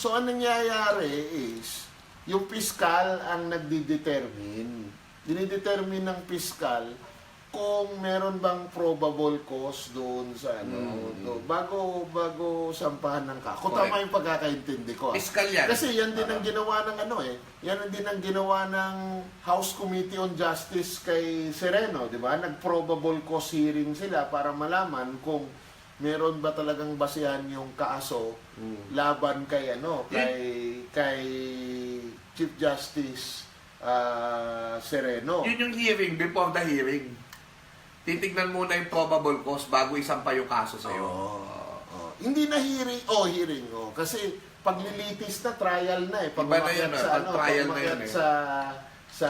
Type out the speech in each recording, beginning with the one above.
So, ang nangyayari is, yung piskal ang nagdidetermine. Dinidetermine ng piskal kung meron bang probable cause doon sa ano, do- bago bago sampahan ng ka. Kung tama yung pagkakaintindi ko. ah. Fiscal yan. Kasi yan din ang ginawa ng ano eh. Yan din ang ginawa ng House Committee on Justice kay Sereno, di ba? Nag-probable cause hearing sila para malaman kung meron ba talagang basehan yung kaso Mm. laban kay ano, kay kay Chief Justice ah, Sereno. Yun yung hearing, before the hearing. Titignan muna yung probable cause bago isampa yung kaso sa'yo. Oo. Oo. Hindi na hearing, oh hearing, oh. Kasi paglilitis na trial na eh. Pag Iba na yun, ah. sa Pag ano, trial na yun, eh. sa sa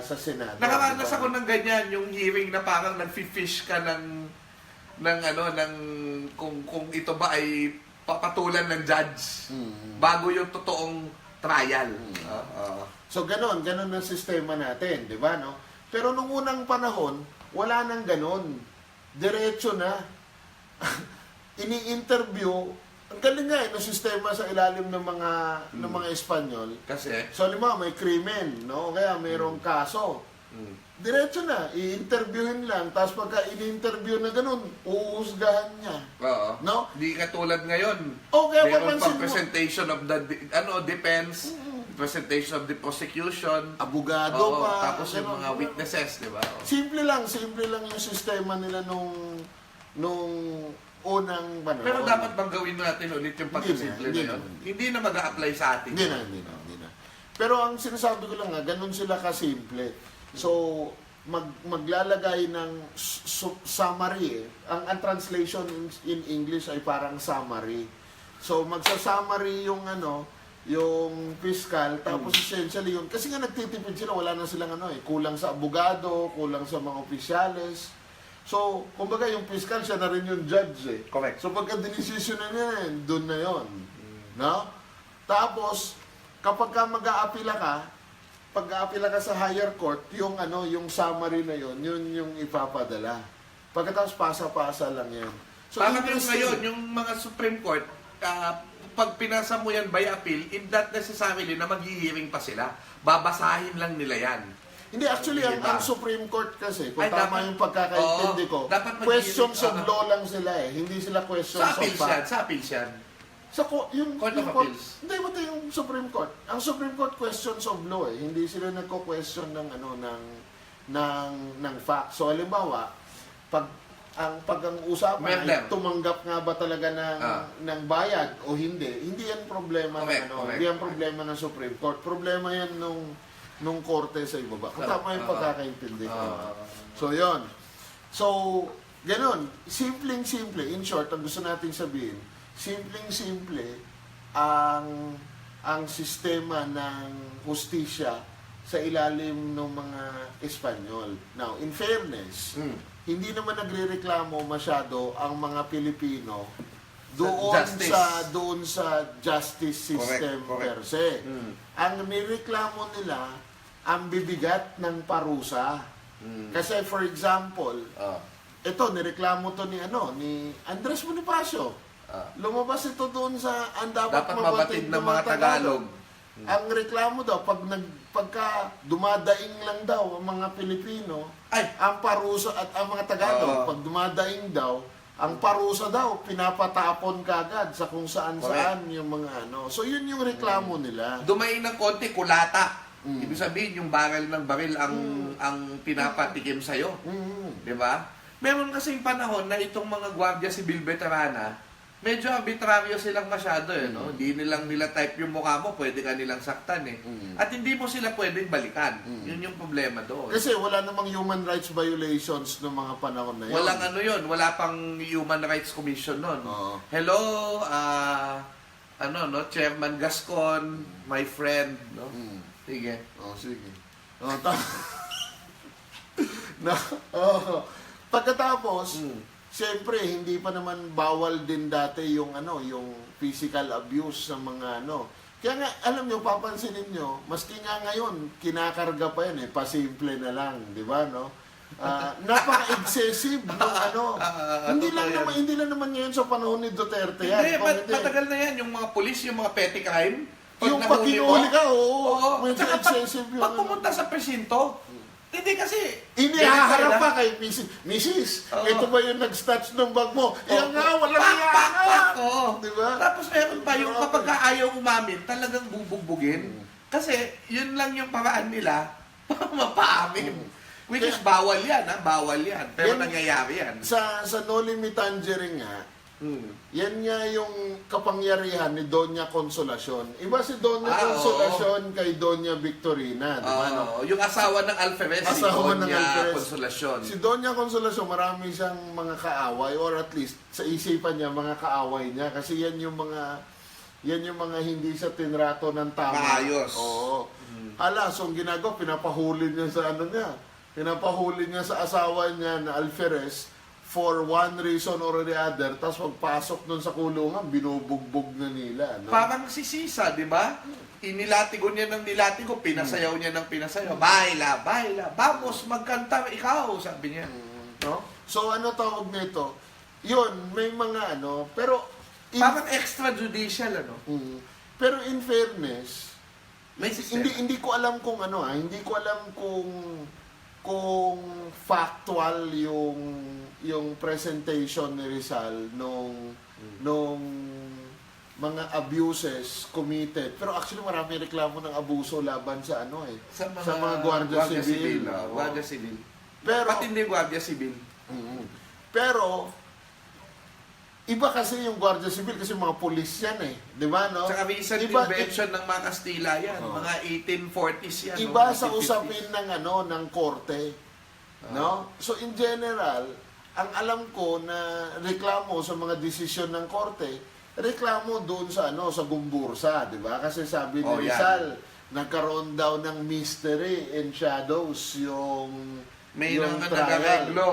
sa Senado. Nakaranas diba? ako ng ganyan, yung hearing na parang nag-fish ka ng ng ano ng kung kung ito ba ay papatulan ng judge Mm. bago yung totoong trial. Mm. Ah, ah. So ganon, ganon ang sistema natin, di ba no? Pero nung unang panahon, wala nang ganon. Diretso na. Ini-interview, ang galing nga eh, no, sistema sa ilalim ng mga ng mga Espanyol. Kasi So, lima, may krimen, no? Kaya mayroong kaso. Mm, Diretso na, i-interviewin lang. Tapos pagka ini-interview na ganun, uusgahan niya. oo. No? Di katulad ngayon. O, kaya Meron papansin pang mo, presentation of the de- ano defense, presentation of the prosecution. abogado Oo, pa. tapos yung ganun, mga ganun. witnesses, di ba? Oo. Simple lang, simple lang yung sistema nila nung nung unang panahon. Pero dapat bang gawin natin ulit yung Hindi pagkasimple na, hindi na yun? na. Hindi na mag-a-apply sa atin. Hindi na, hindi na, hindi na. Pero ang sinasabi ko lang nga, ganun sila kasimple. So, mag, maglalagay ng su- su- summary eh. Ang, ang translation in, in English ay parang summary. So, magsa-summary yung ano, yung fiscal, tapos essentially yun, kasi nga nagtitipid sila, wala na silang ano eh, kulang sa abogado, kulang sa mga opisyales. So, kumbaga yung fiscal, siya na rin yung judge eh. Correct. So pagka dinesisyon na niya, doon na yon, No? Tapos, kapag ka mag-aapila ka, pag aapila ka sa higher court, yung ano, yung summary na yon, yun yung ipapadala. Pagkatapos pasa-pasa lang yan. So, Parang yung ngayon, yung mga Supreme Court, ah, pag pinasa mo yan by appeal, in that necessarily na maghihiring pa sila. Babasahin lang nila yan. Hindi, actually, ang, ang Supreme Court kasi, kung Ay, tama dapat- yung pagkakaintindi ko, dapat questions of ah. law lang sila eh. Hindi sila questions Sa of appeals yan, fact. sa appeals yan. Sa ko, yung, Court of yung Appeals. Hindi, mati yung Supreme Court. Ang Supreme Court questions of law eh. Hindi sila nagko-question ng ano ng ng ng fact. So halimbawa, pag ang pag ang usapan ay tumanggap nga ba talaga ng Ah. ng bayad o hindi, hindi yan problema ng Correct, ano, correct, hindi yan correct. problema ng Supreme Court. Problema yan nung nung korte sa ibaba. Kung Ah, tama yung ah, pagkakaintindi ko. Ah. So, yon. So, ganun. Simpleng-simple. In short, ang gusto nating sabihin, simpleng-simple ang ang sistema ng hustisya sa ilalim ng mga Espanyol. Now, in fairness, Mm. hindi naman nagrereklamo masyado ang mga Pilipino doon justice. sa doon sa justice system Correct, correct. per se. Mm. Ang nireklamo nila ang bibigat ng parusa. Mm. Kasi for example, Ah, ito nireklamo to ni ano ni Andres Bonifacio. Ah. Lumabas ito doon sa ang dapat, Dapat mabatid ng mga Tagalog. Ang reklamo daw pag nag pagka dumadaing lang daw ang mga Pilipino, Ay! ang parusa at ang mga Tagalog Oo. pag dumadaing daw, ang parusa daw pinapatapon kagad sa kung saan-saan yung mga ano. So yun yung reklamo nila. Dumain ng konti, kulata. Mm. Ibig sabihin, yung barrel ng baril ang ang pinapatikim sa'yo. Mm. Di ba? Meron kasing panahon na itong mga Guardia Civil Veterana, medyo arbitraryo silang masyado eh, no? Hindi nilang nila type yung mukha mo, pwede ka nilang saktan eh. Mm. At hindi mo sila pwedeng balikan. Mm. Yun yung problema doon. Kasi wala namang human rights violations ng mga panahon na yun. Walang ano yun, wala pang Human Rights Commission nun. Oo. Hello, ah, ano, no, Chairman Gascon, my friend, no? Mm. Sige. Oh, sige. Oh, ta- na, oh. Pagkatapos, Mm. Siyempre, hindi pa naman bawal din dati yung ano, yung physical abuse sa mga ano. Kaya nga, alam nyo, papansinin nyo, maski nga ngayon, kinakarga pa yan eh, pasimple na lang, di ba, no? Ah, napaka-excessive ng ano. Hindi lang yan. naman hindi lang naman ngayon sa panahon ni Duterte yan. Hindi, mat- hindi- matagal na yan. Yung mga polis, yung mga petty crime. yung pag mo, kinuhuli ka, oo. Oo. medyo pag, excessive yung pag ano. pumunta sa presinto, hindi kasi... Inihaharap pa yan, kay Mrs. Mrs. Oo. Ito ba yung nag-snatch ng bag mo? Yan Oo. nga, wala Pak, nga pak, nga. pak, oo. Di ba? Tapos meron pa yung Grabe. kapag ka ayaw umamin, talagang bubugbugin. Mm. Kasi yun lang yung paraan nila para mapaamin. Mm. Which is bawal yan, ha? Bawal yan. Pero Yan- nangyayari yan. Sa, sa No Limit Tangerine nga, Hmm. yan nga yung kapangyarihan ni Doña Consolacion. Iba si Doña Ah, Consolacion kay Doña Victorina. Di ba? no? Oo, yung asawa ng Alferez, si Asawa ng Doña Alferez. Consolacion. Si Doña Consolacion, marami siyang mga kaaway or at least sa isipan niya, mga kaaway niya. Kasi yan yung mga yan yung mga hindi sa tinrato ng tama. Maayos. Oo. Hala, so ang ginagawa, pinapahuli niya sa ano niya. Pinapahuli niya sa asawa niya na Alferez for one reason or the other. Tapos pagpasok nun sa kulungan, binubugbog na nila. No? Parang si Sisa, di ba? Inilatigo niya ng nilatigo, pinasayaw niya ng pinasayaw. Baila, baila, vamos, magkanta ikaw, sabi niya. No? So ano tawag nito? Yun, may mga ano, pero in, Parang extrajudicial, ano? Mm. pero in fairness, May hindi hindi ko alam kung ano ah, hindi ko alam kung kung factual yung yung presentation ni Rizal nung nung mga abuses committed. Pero actually marami reklamo ng abuso laban sa ano eh. Sa mga, sa mga gwardiya civil. ah, Oo. Gwardiya civil. Pero Pati hindi gwardiya civil. Mm. Pero, iba kasi yung Guardia Civil kasi mga pulis yan eh. Di ba, no? Tsaka recent Iba- invention ng mga Kastila yan. Oo. Mga 1840s yan. no? Iba sa 1850s. usapin ng ano, ng korte. No? So, in general, ang alam ko na reklamo sa mga desisyon ng korte, reklamo doon sa ano, sa gumbursa, di ba? Kasi sabi ni Oh, yan. Rizal, nagkaroon daw ng mystery and shadows yung May yung nang trial. nag-areglo.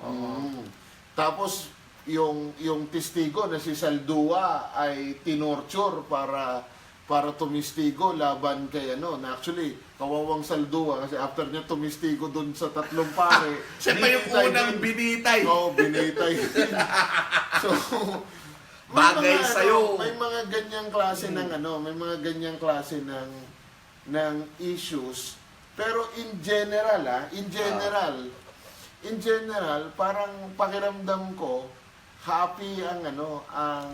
Mm. Tapos yung yung testigo na si Saldua ay tinorture para para tumistigo laban kay ano na actually kawawang Saldua kasi after niya tumistigo doon sa tatlong pare Siya pa yung unang din. binitay. Oo, binitay. so, Bagay mga, sa'yo. Ano, may mga ganyang klase ng ano, may mga ganyang klase ng ng issues. Pero in general, ah, in general, in general, parang pakiramdam ko, happy ang ano, ang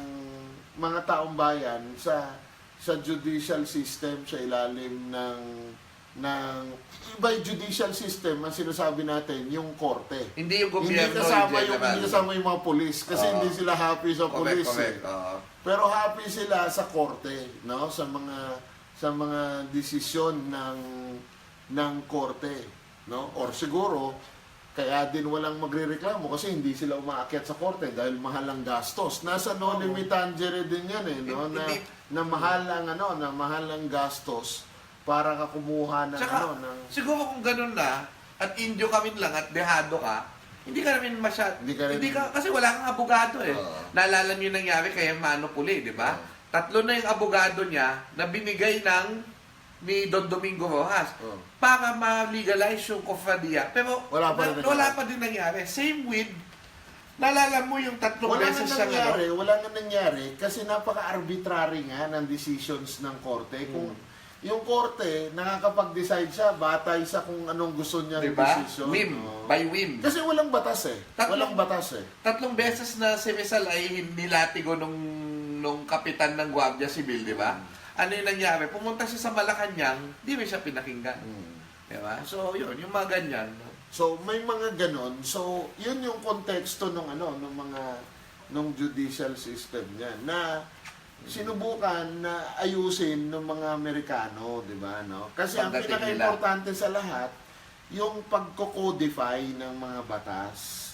mga taong bayan sa sa judicial system sa ilalim ng ng by judicial system ang sinasabi natin yung korte. Hindi yung Hindi gobyerno kasama in yung general. hindi kasama yung mga pulis kasi Oo. hindi sila happy sa Correct, pulis. correct. eh. Oo. Pero happy sila sa korte, no? Sa mga sa mga desisyon ng ng korte, no? Or siguro kaya din walang magrereklamo kasi hindi sila umaakyat sa korte dahil mahal ang gastos. Nasa no limit tangere din yan eh, no? Na, Hindi- na mahal ang ano, na mahal ang gastos para ka kumuha ng Tsaka, ano, ng siguro kung ganun na, at indio kami lang at dehado ka, hindi ka namin masyad. Hindi ka rin- kasi wala kang abogado eh. Oo. Naalala niyo yung nangyari kay Mano Puli, di ba? Oo. Tatlo na yung abogado niya na binigay ng ni Don Domingo Rojas Oo. para ma-legalize yung kofradia. Pero Wala pa rin na- wala pa din nangyari. Same with, naalala mo yung tatlong Wala beses siyang ano? nangyari, wala nga nangyari kasi napaka-arbitrary nga ng decisions ng korte. Kung Hmm. yung korte, nakakapag-decide siya, batay sa kung anong gusto niyang Di ba? decision. Whim. Oo. By whim. Kasi walang batas eh. Tatlong- Walang batas eh. Tatlong beses na si Rizal ay nilatigo nung, nung kapitan ng Guardia Civil, di ba? Ano yung nangyari? Pumunta siya sa Malacanang, di ba siya pinakinggan? Di ba? So, yun, yung mga ganyan. So may mga ganon. So yun yung konteksto ng ano ng mga ng judicial system niya na sinubukan na ayusin ng mga Amerikano, 'di ba, no? Kasi ang Pagdating pinaka-importante sa lahat yung pagko-codify ng mga batas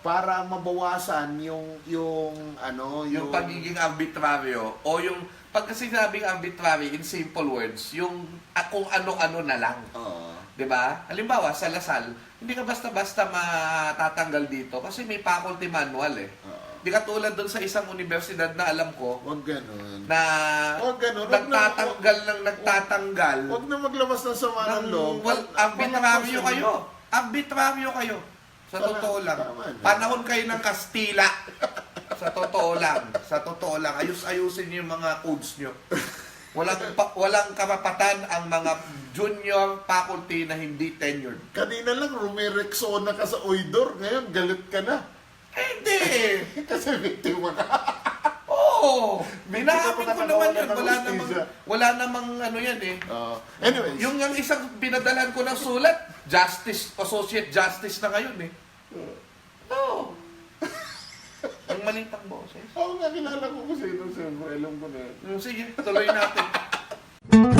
para mabawasan yung yung ano Yung pagiging arbitraryo o yung pag sinabing arbitrary in simple words, yung kung ano-ano na lang. Oo. 'Di ba? Halimbawa, sa Lasal, hindi ka basta-basta matatanggal dito kasi may faculty manual eh. Oo. Di katulad doon sa isang universidad na alam ko Huwag ganun. na Huwag ganun. Huwag na- nagtatanggal ng nagtatanggal Huwag na maglabas ng sama ng loob. well, Ang- arbitraryo kayo. arbitraryo kayo. Sa Tama, totoo lang. tama na. Panahon kayo ng Kastila. sa totoo lang. Sa totoo lang. Ayus-ayusin niyo yung mga codes niyo. Walang, pa, walang karapatan ang mga junior faculty na hindi tenured. Kanina lang, rumirexona ka sa Oidor. Ngayon, galit ka na. Eh, hindi. Kasi biktima ka. Oo. Ka ko naman ng Wala namang, wala namang ano yan eh. Uh, anyways. Yung ang isang pinadalan ko ng sulat, justice, associate justice na ngayon eh. Oo. Ang malitang boses. Oo nga, kilala ko kung sino siyempre. Alam ko na. Sige, tuloy natin.